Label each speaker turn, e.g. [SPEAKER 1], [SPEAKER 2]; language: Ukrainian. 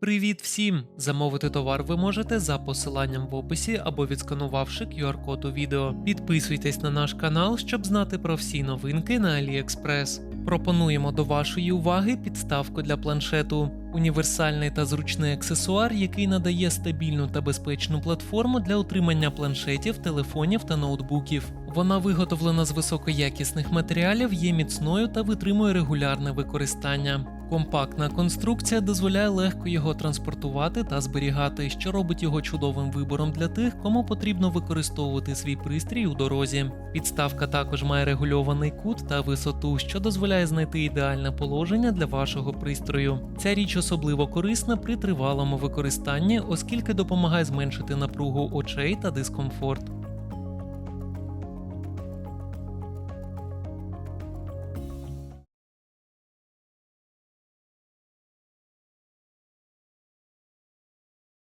[SPEAKER 1] Привіт всім! Замовити товар ви можете за посиланням в описі або відсканувавши QR-код у відео. Підписуйтесь на наш канал, щоб знати про всі новинки на AliExpress. Пропонуємо до вашої уваги підставку для планшету. Універсальний та зручний аксесуар, який надає стабільну та безпечну платформу для утримання планшетів, телефонів та ноутбуків. Вона виготовлена з високоякісних матеріалів, є міцною та витримує регулярне використання. Компактна конструкція дозволяє легко його транспортувати та зберігати, що робить його чудовим вибором для тих, кому потрібно використовувати свій пристрій у дорозі. Підставка також має регульований кут та висоту, що дозволяє знайти ідеальне положення для вашого пристрою. Ця річ особливо корисна при тривалому використанні, оскільки допомагає зменшити напругу очей та дискомфорт.